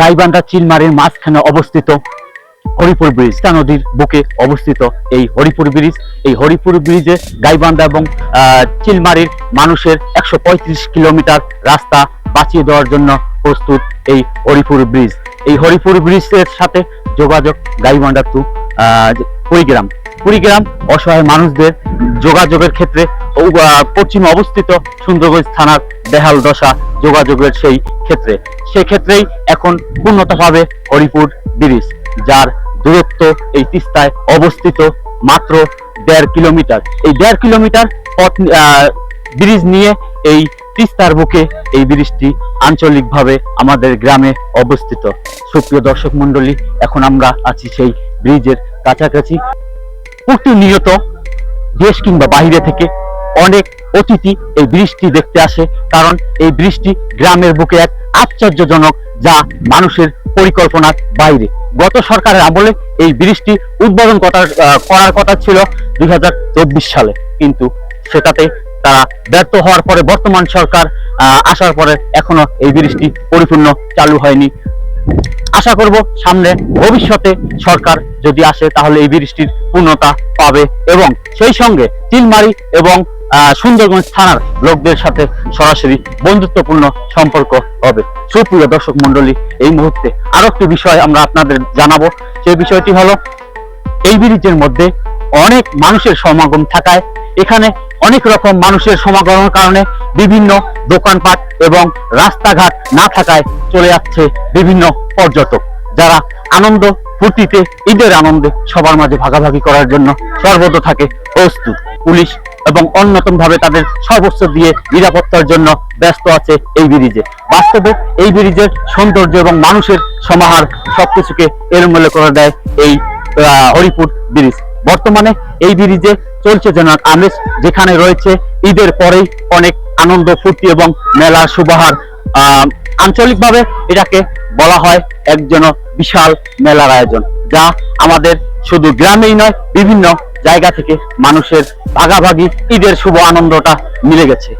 গাইবান্ধা চিলমারির মাঝখানে অবস্থিত হরিপুর ব্রিজ তা নদীর বুকে অবস্থিত এই হরিপুর ব্রিজ। এই হরিপুর ব্রিজে গাইবান্ধা এবং চিলমারির মানুষের একশো পঁয়ত্রিশ কিলোমিটার রাস্তা বাঁচিয়ে দেওয়ার জন্য প্রস্তুত এই হরিপুর ব্রিজ। এই হরিপুর ব্রিজের সাথে যোগাযোগ গাইবান্ধা টু কুড়িগ্রাম। কুড়িগ্রাম অসহায় মানুষদের যোগাযোগের ক্ষেত্রে পশ্চিমে অবস্থিত সুন্দরগঞ্জ থানার বেহাল দশা যোগাযোগের সেই ক্ষেত্রে। সেক্ষেত্রেই এখন পূর্ণতা পাবে হরিপুর ব্রিজ, যার দূরত্ব এই তিস্তায় অবস্থিত মাত্র দেড় কিলোমিটার। এই দেড় কিলোমিটার পথ ব্রিজ নিয়ে এই তিস্তার বুকে এই ব্রিজটি আঞ্চলিকভাবে আমাদের গ্রামে অবস্থিত। সুপ্রিয় দর্শক মন্ডলী এখন আমরা আছি সেই ব্রিজের কাছাকাছি। প্রতিনিয়ত দেশ কিংবা বাইরে থেকে অনেক অতিথি এই বৃষ্টি দেখতে আসে, কারণ এই বৃষ্টি গ্রামের বুকে এক আশ্চর্যজনক যা মানুষের পরিকল্পনার বাইরে। গত সরকারের আমলে এই বৃষ্টি উদ্বোধন করার করার কথা ছিল দুই সালে। কিন্তু সেটাতে তারা ব্যর্থ হওয়ার পরে বর্তমান সরকার আসার পরে এখনও এই বৃষ্টি পরিপূর্ণ চালু হয়নি। আশা করব সামনে ভবিষ্যতে সরকার যদি আসে তাহলে এই বৃষ্টির পূর্ণতা পাবে এবং সেই সঙ্গে চিলমারি এবং সুন্দরগঞ্জ থানার লোকদের সাথে সরাসরি বন্ধুত্বপূর্ণ সম্পর্ক হবে। সুপ্রিয় দর্শক মন্ডলী এই মুহূর্তে আরও একটি বিষয় আমরা আপনাদের জানাব। সেই বিষয়টি হলো, এই ব্রিজের মধ্যে অনেক মানুষের সমাগম থাকায়, এখানে অনেক রকম মানুষের সমাগমের কারণে বিভিন্ন দোকানপাট এবং রাস্তাঘাট না থাকায় চলে যাচ্ছে বিভিন্ন পর্যটক, যারা আনন্দ ফুর্তিতে ঈদের আনন্দে সবার মাঝে ভাগাভাগি করার জন্য সর্বদা থাকে প্রস্তুত। পুলিশ এবং অন্যতম ভাবে তাদের সর্বোচ্চ দিয়ে নিরাপত্তার জন্য ব্যস্ত আছে এই ব্রিজে। বাস্তবে এই ব্রিজের সৌন্দর্য এবং মানুষের সমাহার সবকিছুকে এলোমেলো করে দেয় এই হরিপুর ব্রিজ। বর্তমানে এই ব্রিজে চলছে যেন আমেজ যেখানে রয়েছে ঈদের পরেই অনেক আনন্দ, ফুর্তি এবং মেলার সুবাহার আঞ্চলিকভাবে এটাকে বলা হয় এক যেন বিশাল মেলার আয়োজন। যা আমাদের শুধু গ্রামেই নয়, বিভিন্ন জায়গা থেকে মানুষের ভাগাভাগি, ঈদের শুভ আনন্দটা মিলে গেছে।